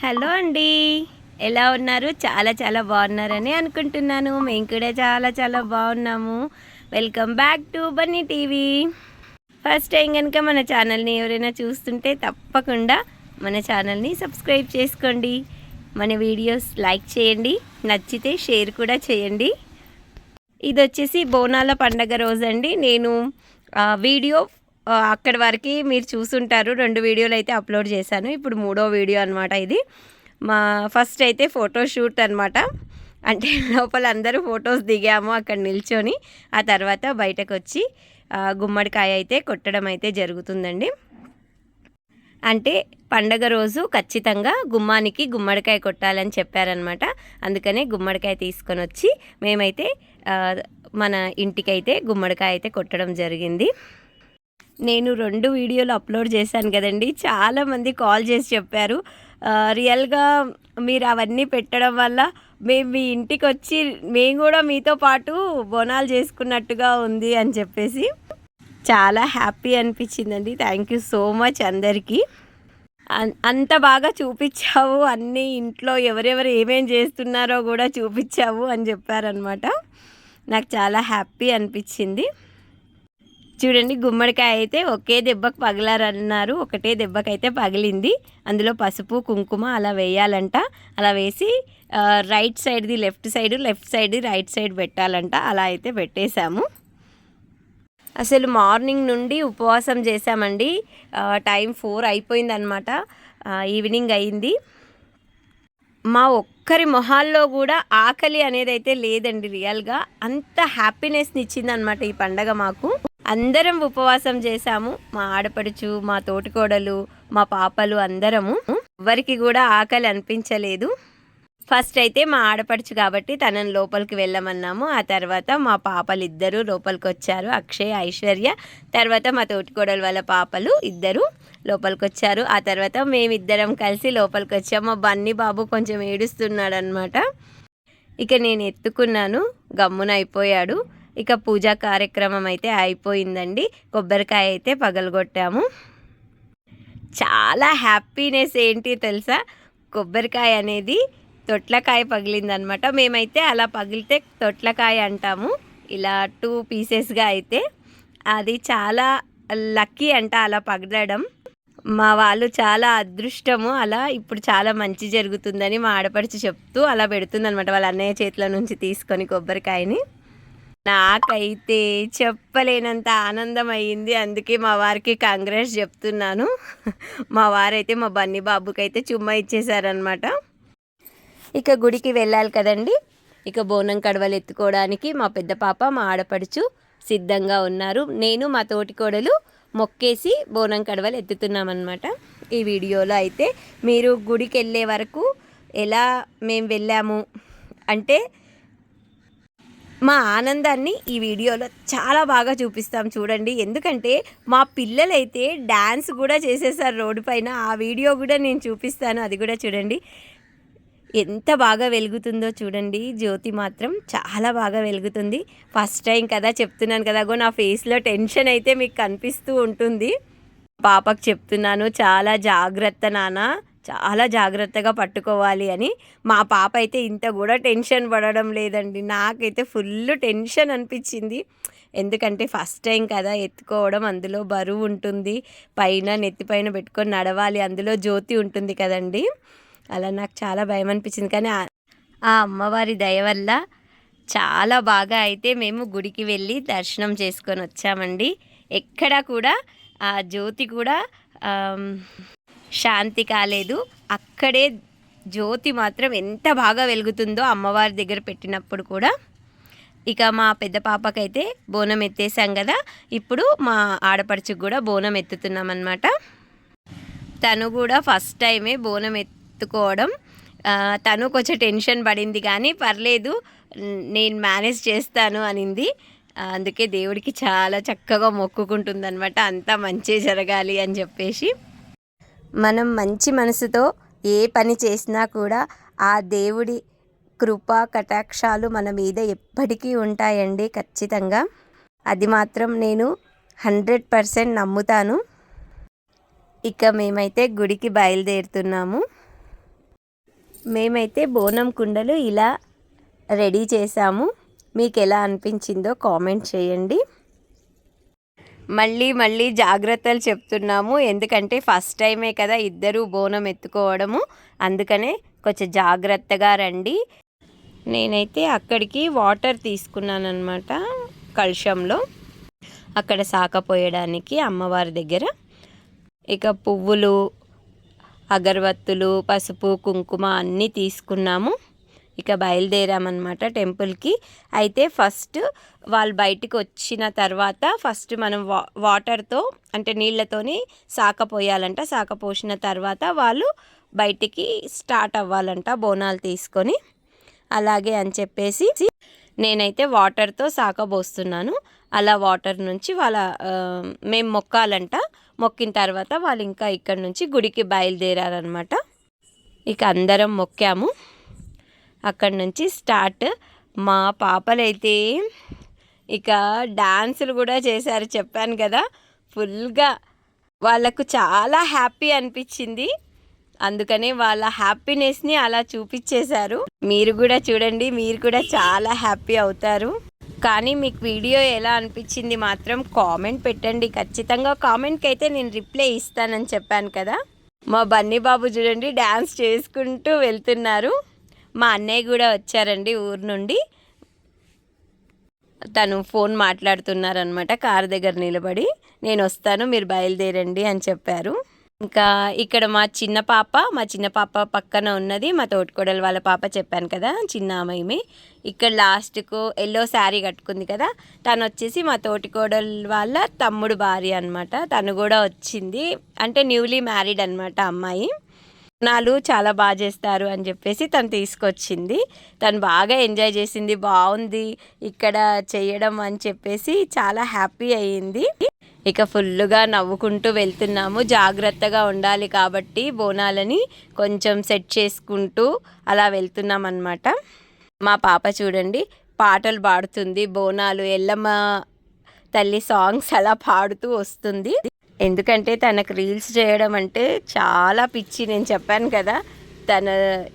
Hello అండి. ఎలా ఉన్నారు? చాలా చాలా బాగున్నారని అనుకుంటున్నాను. మేము కూడా చాలా చాలా బాగున్నాము. Welcome back to Bunny TV first time కనుక మన ఛానల్ని ఎవరైనా చూస్తుంటే తప్పకుండా మన ఛానల్ని సబ్స్క్రైబ్ చేసుకోండి. మన వీడియోస్ లైక్ చేయండి. నచ్చితే షేర్ కూడా చేయండి. ఇది వచ్చేసి బోనాల పండగ రోజండి. నేను వీడియో అక్కడి వరకు మీరు చూసుంటారు. రెండు వీడియోలు అయితే అప్లోడ్ చేశాను. ఇప్పుడు మూడో వీడియో అనమాట ఇది. మా ఫస్ట్ అయితే ఫోటో షూట్ అనమాట అంటే లోపల అందరూ ఫొటోస్ దిగాము అక్కడ నిల్చొని. ఆ తర్వాత బయటకు వచ్చి గుమ్మడికాయ అయితే కొట్టడం అయితే జరుగుతుందండి. అంటే పండగ రోజు ఖచ్చితంగా గుమ్మానికి గుమ్మడికాయ కొట్టాలని చెప్పారనమాట అందుకనే గుమ్మడికాయ తీసుకొని వచ్చి మేమైతే మన ఇంటికైతే గుమ్మడికాయ అయితే కొట్టడం జరిగింది. నేను రెండు వీడియోలు అప్లోడ్ చేశాను కదండి. చాలామంది కాల్ చేసి చెప్పారు. రియల్గా మీరు అవన్నీ పెట్టడం వల్ల మేము మీ ఇంటికి వచ్చి మేము కూడా మీతో పాటు బోనాలు చేసుకున్నట్టుగా ఉంది అని చెప్పేసి చాలా హ్యాపీ అనిపించిందండి. థ్యాంక్ యూ సో మచ్ అందరికీ. అంత బాగా చూపించావు. అన్నీ ఇంట్లో ఎవరెవరు ఏమేం చేస్తున్నారో కూడా చూపించావు అని చెప్పారనమాట నాకు చాలా హ్యాపీ అనిపించింది. చూడండి గుమ్మడికాయ అయితే ఒకే దెబ్బకు పగలారన్నారు. ఒకటే దెబ్బకైతే పగిలింది. అందులో పసుపు కుంకుమ అలా వేయాలంట. అలా వేసి రైట్ సైడ్ది లెఫ్ట్ సైడ్ లెఫ్ట్ సైడ్ది రైట్ సైడ్ పెట్టాలంట. అలా అయితే పెట్టేశాము. అసలు మార్నింగ్ నుండి ఉపవాసం చేశామండి. టైం ఫోర్ అయిపోయిందనమాట ఈవినింగ్ అయింది. మా ఒక్కరి మొహాల్లో కూడా ఆకలి అనేది అయితే లేదండి రియల్గా. అంత హ్యాపీనెస్ని ఇచ్చిందనమాట ఈ పండగ మాకు. అందరం ఉపవాసం చేశాము. మా ఆడపడుచు మా తోటికోడలు మా పాపలు అందరము. ఎవరికి కూడా ఆకలి అనిపించలేదు. ఫస్ట్ అయితే మా ఆడపడుచు కాబట్టి తనని లోపలికి వెళ్ళమన్నాము. ఆ తర్వాత మా పాపలు ఇద్దరు లోపలికి వచ్చారు అక్షయ్ ఐశ్వర్య తర్వాత మా తోటికోడలు వాళ్ళ పాపలు ఇద్దరు లోపలికి వచ్చారు ఆ తర్వాత మేమిద్దరం కలిసి లోపలికి వచ్చాము మా బన్నీ బాబు కొంచెం ఏడుస్తున్నాడు అనమాట ఇక నేను ఎత్తుకున్నాను. గమ్మున అయిపోయాడు. ఇక పూజా కార్యక్రమం అయితే అయిపోయిందండి. కొబ్బరికాయ అయితే పగలగొట్టాము. చాలా హ్యాపీనెస్ ఏంటి తెలుసా? కొబ్బరికాయ అనేది తొట్లకాయ పగిలిందనమాట. మేమైతే అలా పగిలితే తొట్లకాయ అంటాము. ఇలా టూ పీసెస్గా అయితే. అది చాలా లక్కీ అంట అలా పగలడం. మా వాళ్ళు చాలా అదృష్టము. అలా ఇప్పుడు చాలా మంచి జరుగుతుందని మా ఆడపడిచి చెప్తూ అలా పెడుతుందనమాట వాళ్ళ అన్నయ్య చేతిలో నుంచి తీసుకొని కొబ్బరికాయని. నాకైతే చెప్పలేనంత ఆనందం అయ్యింది అందుకే మా వారికి కాంగ్రెస్ చెప్తున్నాను. మా వారైతే మా బన్నీ బాబుకి అయితే చుమ్మా ఇచ్చేసారనమాట ఇక గుడికి వెళ్ళాలి కదండి. ఇక బోనం కడవలు ఎత్తుకోవడానికి మా పెద్ద పాప మా ఆడపడుచు సిద్ధంగా ఉన్నారు. నేను మా తోటి కోడలు మొక్కేసి బోనం కడవలు ఎత్తుతున్నామన్నమాట. ఈ వీడియోలో అయితే మీరు గుడికి వెళ్ళే వరకు ఎలా మేము వెళ్ళాము అంటే మా ఆనందాన్ని ఈ వీడియోలో చాలా బాగా చూపిస్తాం చూడండి. ఎందుకంటే మా పిల్లలైతే డ్యాన్స్ కూడా చేసేసారు రోడ్డు పైన. ఆ వీడియో కూడా నేను చూపిస్తాను అది కూడా చూడండి. ఎంత బాగా వెలుగుతుందో చూడండి. జ్యోతి మాత్రం చాలా బాగా వెలుగుతుంది. ఫస్ట్ టైం కదా చెప్తున్నాను కదా గో నా ఫేస్లో టెన్షన్ అయితే మీకు కనిపిస్తూ ఉంటుంది. పాపకు చెప్తున్నాను చాలా జాగ్రత్త నాన్న. చాలా జాగ్రత్తగా పట్టుకోవాలి అని మా పాప అయితే ఇంత కూడా టెన్షన్ పడడం లేదండి. నాకైతే ఫుల్ టెన్షన్ అనిపించింది. ఎందుకంటే ఫస్ట్ టైం కదా ఎత్తుకోవడం అందులో బరువు ఉంటుంది పైన నెత్తి పైన పెట్టుకొని నడవాలి అందులో జ్యోతి ఉంటుంది కదండి. అలా నాకు చాలా భయం అనిపించింది. కానీ ఆ- అమ్మవారి దయ వల్ల చాలా బాగా అయితే మేము గుడికి వెళ్ళి దర్శనం చేసుకొని వచ్చామండి. ఎక్కడా కూడా ఆ జ్యోతి కూడా శాంతి కాలేదు. అక్కడే జ్యోతి మాత్రం ఎంత బాగా వెలుగుతుందో అమ్మవారి దగ్గర పెట్టినప్పుడు కూడా. ఇక మా పెద్ద పాపకైతే బోనం ఎత్తేసాం కదా. ఇప్పుడు మా ఆడపడుచుకు కూడా బోనం ఎత్తుతున్నాం అనమాట తను కూడా ఫస్ట్ టైమే బోనం ఎత్తుకోవడం. తను కొంచెం టెన్షన్ పడింది కానీ పర్లేదు నేను మేనేజ్ చేస్తాను అనింది. అందుకే దేవుడికి చాలా చక్కగా మొక్కుకుంటుందన్నమాట. అంతా మంచి జరగాలి అని చెప్పేసి. మనం మంచి మనసుతో ఏ పని చేసినా కూడా ఆ దేవుడి కృపా కటాక్షాలు మన మీద ఎప్పటికీ ఉంటాయండి ఖచ్చితంగా. అది మాత్రం నేను హండ్రెడ్ పర్సెంట్ నమ్ముతాను. ఇక మేమైతే గుడికి బయలుదేరుతున్నాము. మేమైతే బోనం కుండలు ఇలా రెడీ చేశాము. మీకు ఎలా అనిపించిందో కామెంట్ చేయండి. మళ్ళీ మళ్ళీ జాగ్రత్తలు చెప్తున్నాము. ఎందుకంటే ఫస్ట్ టైమే కదా ఇద్దరు బోనం ఎత్తుకోవడము. అందుకనే కొంచెం జాగ్రత్తగా రండి. నేనైతే అక్కడికి వాటర్ తీసుకున్నాను అనమాట కలుషంలో అక్కడ సాకపోయడానికి అమ్మవారి దగ్గర. ఇక పువ్వులు అగరబత్తులు పసుపు కుంకుమ అన్నీ తీసుకున్నాము. ఇక బయలుదేరామన్నమాట టెంపుల్కి. అయితే ఫస్ట్ వాళ్ళు బయటికి వచ్చిన తర్వాత ఫస్ట్ మనం వా వాటర్తో అంటే నీళ్ళతోని సాకపోయాలంట సాకపోసిన తర్వాత వాళ్ళు బయటికి స్టార్ట్ అవ్వాలంట బోనాలు తీసుకొని. అలాగే అని చెప్పేసి నేనైతే వాటర్తో సాకబోస్తున్నాను అలా వాటర్ నుంచి వాళ్ళ మేము మొక్కాలంట. మొక్కిన తర్వాత వాళ్ళు ఇంకా ఇక్కడ నుంచి గుడికి బయలుదేరారనమాట ఇక అందరం మొక్కాము. అక్కడి నుంచి స్టార్ట్. మా పాపలైతే ఇక డాన్సులు కూడా చేశారు చెప్పాను కదా. ఫుల్గా వాళ్ళకు చాలా హ్యాపీ అనిపించింది. అందుకనే వాళ్ళ హ్యాపీనెస్ని అలా చూపించేశారు మీరు కూడా చూడండి మీరు కూడా చాలా హ్యాపీ అవుతారు. కానీ మీకు వీడియో ఎలా అనిపించింది మాత్రం కామెంట్ పెట్టండి. ఖచ్చితంగా కామెంట్కి అయితే నేను రిప్లై ఇస్తానని చెప్పాను కదా. మా బన్నీ బాబు చూడండి డ్యాన్స్ చేసుకుంటూ వెళ్తున్నారు. మా అన్నయ్య కూడా వచ్చారండి ఊరు నుండి. తను ఫోన్ మాట్లాడుతున్నారనమాట కారు దగ్గర నిలబడి. నేను వస్తాను మీరు బయలుదేరండి అని చెప్పారు. ఇంకా ఇక్కడ మా చిన్న పాప మా చిన్న పాప పక్కన ఉన్నది మా తోటికోడలు వాళ్ళ పాప చెప్పాను కదా చిన్న అమ్మాయి ఇక్కడ లాస్ట్కు ఎల్లో శారీ కట్టుకుంది కదా తను వచ్చేసి మా తోటికోడలు వాళ్ళ తమ్ముడు భార్య అనమాట తను కూడా వచ్చింది అంటే న్యూలీ మ్యారీడ్ అనమాట అమ్మాయి. నాలు చాలా బాగా చేస్తారు అని చెప్పేసి తను తీసుకొచ్చింది. తను బాగా ఎంజాయ్ చేసింది బాగుంది ఇక్కడ చేయడం అని చెప్పేసి చాలా హ్యాపీ అయ్యింది. ఇక ఫుల్గా నవ్వుకుంటూ వెళ్తున్నాము. జాగ్రత్తగా ఉండాలి కాబట్టి బోనాలని కొంచెం సెట్ చేసుకుంటూ అలా వెళ్తున్నాం అనమాట మా పాప చూడండి పాటలు పాడుతుంది బోనాలు ఎల్లమ్మ తల్లి సాంగ్స్ అలా పాడుతూ వస్తుంది. ఎందుకంటే తనకు రీల్స్ చేయడం అంటే చాలా పిచ్చి. నేను చెప్పాను కదా తన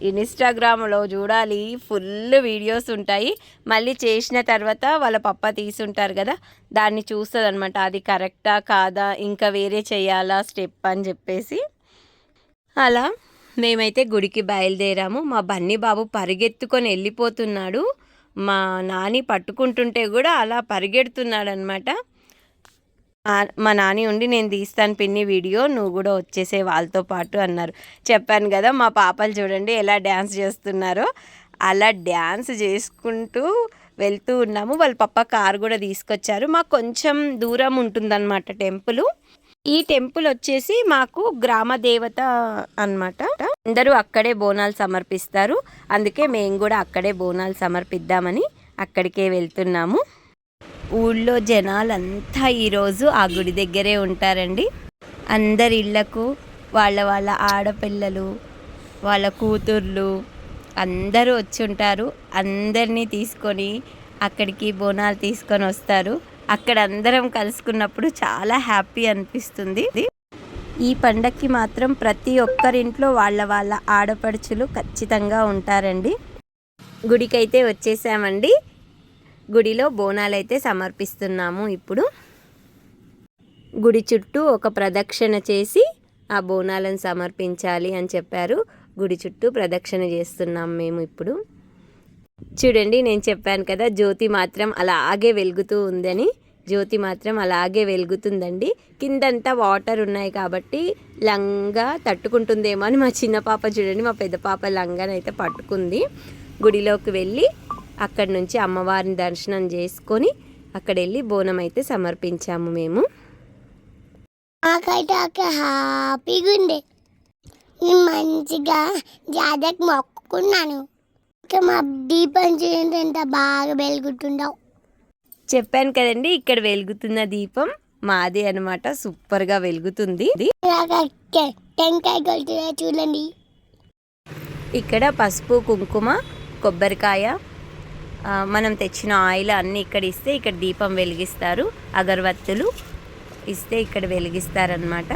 ఇన్స్టాగ్రామ్లో చూడాలి ఫుల్ వీడియోస్ ఉంటాయి. మళ్ళీ చేసిన తర్వాత వాళ్ళ పప్ప తీసుంటారు కదా దాన్ని చూస్తుంది అనమాట అది కరెక్టా కాదా ఇంకా వేరే చేయాలా స్టెప్ అని చెప్పేసి. అలా మేమైతే గుడికి బయలుదేరాము. మా బన్నీ బాబు పరిగెత్తుకొని వెళ్ళిపోతున్నాడు. మా నాని పట్టుకుంటుంటే కూడా అలా పరిగెడుతున్నాడు అనమాట మా నాని ఉండి నేను తీస్తాను పిన్ని వీడియో నువ్వు కూడా వచ్చేసే వాళ్ళతో పాటు అన్నారు. చెప్పాను కదా మా పాపలు చూడండి ఎలా డ్యాన్స్ చేస్తున్నారో. అలా డ్యాన్స్ చేసుకుంటూ వెళ్తూ ఉన్నాము. వాళ్ళ పప్ప కారు కూడా తీసుకొచ్చారు. మాకు కొంచెం దూరం ఉంటుందన్నమాట టెంపుల్. ఈ టెంపుల్ వచ్చేసి మాకు గ్రామ దేవత అన్నమాట. అందరూ అక్కడే బోనాలు సమర్పిస్తారు. అందుకే మేము కూడా అక్కడే బోనాలు సమర్పిద్దామని అక్కడికే వెళ్తున్నాము. ఊళ్ళో జనాలంతా ఈరోజు ఆ గుడి దగ్గరే ఉంటారండి. అందరి ఇళ్ళకు వాళ్ళ వాళ్ళ ఆడపిల్లలు వాళ్ళ కూతుర్లు అందరూ వచ్చి ఉంటారు. అందరినీ తీసుకొని అక్కడికి బోనాలు తీసుకొని వస్తారు. అక్కడ అందరం కలుసుకున్నప్పుడు చాలా హ్యాపీ అనిపిస్తుంది. ఈ పండక్కి మాత్రం ప్రతి ఒక్కరింట్లో వాళ్ళ వాళ్ళ ఆడపడుచులు ఖచ్చితంగా ఉంటారండి. గుడికైతే వచ్చేసామండి. గుడిలో బోనాలైతే సమర్పిస్తున్నాము ఇప్పుడు. గుడి చుట్టూ ఒక ప్రదక్షిణ చేసి ఆ బోనాలను సమర్పించాలి అని చెప్పారు. గుడి చుట్టూ ప్రదక్షిణ చేస్తున్నాం మేము ఇప్పుడు. చూడండి నేను చెప్పాను కదా జ్యోతి మాత్రం అలాగే వెలుగుతూ ఉందని. జ్యోతి మాత్రం అలాగే వెలుగుతుందండి. కిందంతా వాటర్ ఉన్నాయి కాబట్టి లంగా తట్టుకుంటుందేమో అని మా చిన్న పాప చూడండి మా పెద్ద పాప లంగానైతే పట్టుకుంది. గుడిలోకి వెళ్ళి అక్కడి నుంచి అమ్మవారిని దర్శనం చేసుకొని అక్కడ వెళ్ళి బోనం అయితే సమర్పించాము మేము. నాకైతే అక్కడ హ్యాపీగా ఉండే మంచిగా జాతకు మొక్కుకున్నాను. ఇంకా మా దీపం చూడండి ఎంత బాగా వెలుగుతుండవు చెప్పాను కదండి ఇక్కడ వెలుగుతున్న దీపం మాది అనమాట సూపర్గా వెలుగుతుంది. టెంకాయ చూడండి. ఇక్కడ పసుపు కుంకుమ కొబ్బరికాయ మనం తెచ్చిన ఆయిల్ అన్నీ ఇక్కడ ఇస్తే ఇక్కడ దీపం వెలిగిస్తారు. అగరబత్తులు ఇస్తే ఇక్కడ వెలిగిస్తారనమాట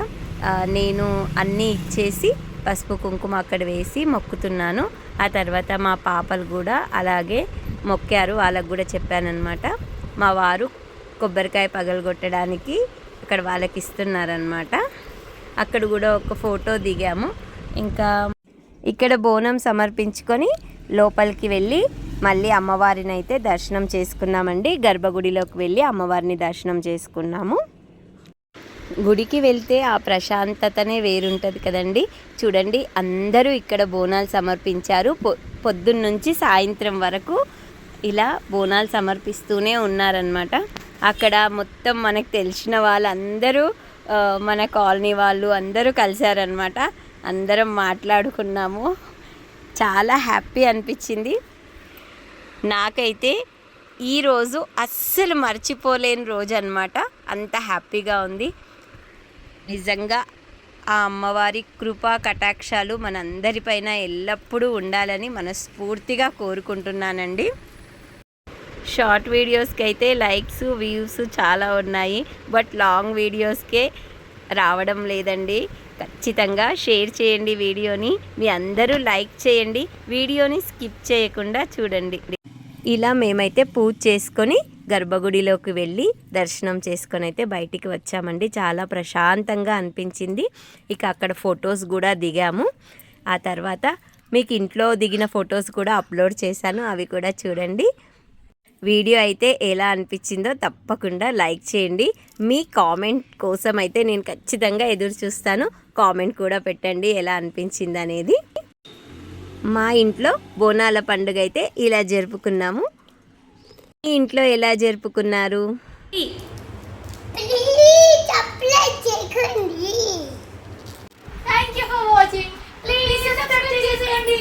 నేను అన్నీ ఇచ్చేసి పసుపు కుంకుమ అక్కడ వేసి మొక్కుతున్నాను. ఆ తర్వాత మా పాపలు కూడా అలాగే మొక్కారు. వాళ్ళకు కూడా చెప్పానన్నమాట. మా వారు కొబ్బరికాయ పగలగొట్టడానికి అక్కడ వాళ్ళకి ఇస్తున్నారనమాట అక్కడ కూడా ఒక ఫోటో దిగాము. ఇంకా ఇక్కడ బోనం సమర్పించుకొని లోపలికి వెళ్ళి మళ్ళీ అమ్మవారిని అయితే దర్శనం చేసుకున్నామండి గర్భగుడిలోకి వెళ్ళి అమ్మవారిని దర్శనం చేసుకున్నాము. గుడికి వెళ్తే ఆ ప్రశాంతతనే వేరుంటుంది కదండి. చూడండి అందరూ ఇక్కడ బోనాలు సమర్పించారు. పొ పొద్దున్నుంచి సాయంత్రం వరకు ఇలా బోనాలు సమర్పిస్తూనే ఉన్నారనమాట అక్కడ మొత్తం మనకు తెలిసిన వాళ్ళందరూ మన కాలనీ వాళ్ళు అందరూ కలిశారనమాట అందరం మాట్లాడుకున్నాము. చాలా హ్యాపీ అనిపించింది. నాకైతే ఈరోజు అస్సలు మర్చిపోలేని రోజు అనమాట అంత హ్యాపీగా ఉంది. నిజంగా ఆ అమ్మవారి కృపా కటాక్షాలు మనందరిపైన ఎల్లప్పుడూ ఉండాలని మనస్ఫూర్తిగా కోరుకుంటున్నానండి. షార్ట్ వీడియోస్కి అయితే లైక్స్ వ్యూస్ చాలా ఉన్నాయి. బట్ లాంగ్ వీడియోస్కే రావడం లేదండి. ఖచ్చితంగా షేర్ చేయండి వీడియోని. మీ అందరూ లైక్ చేయండి. వీడియోని స్కిప్ చేయకుండా చూడండి. ఇలా మేమైతే పూజ చేసుకొని గర్భగుడిలోకి వెళ్ళి దర్శనం చేసుకొని అయితే బయటికి వచ్చామండి. చాలా ప్రశాంతంగా అనిపించింది. ఇక అక్కడ ఫొటోస్ కూడా దిగాము. ఆ తర్వాత మీకు ఇంట్లో దిగిన ఫొటోస్ కూడా అప్లోడ్ చేశాను. అవి కూడా చూడండి. వీడియో అయితే ఎలా అనిపించిందో తప్పకుండా లైక్ చేయండి. మీ కామెంట్ కోసం అయితే నేను ఖచ్చితంగా ఎదురు చూస్తాను. కామెంట్ కూడా పెట్టండి ఎలా అనిపించింది అనేది. మా ఇంట్లో బోనాల పండుగ అయితే ఇలా జరుపుకున్నాము. మీ ఇంట్లో ఎలా జరుపుకున్నారు? Thank you for watching please subscribe చేసేయండి.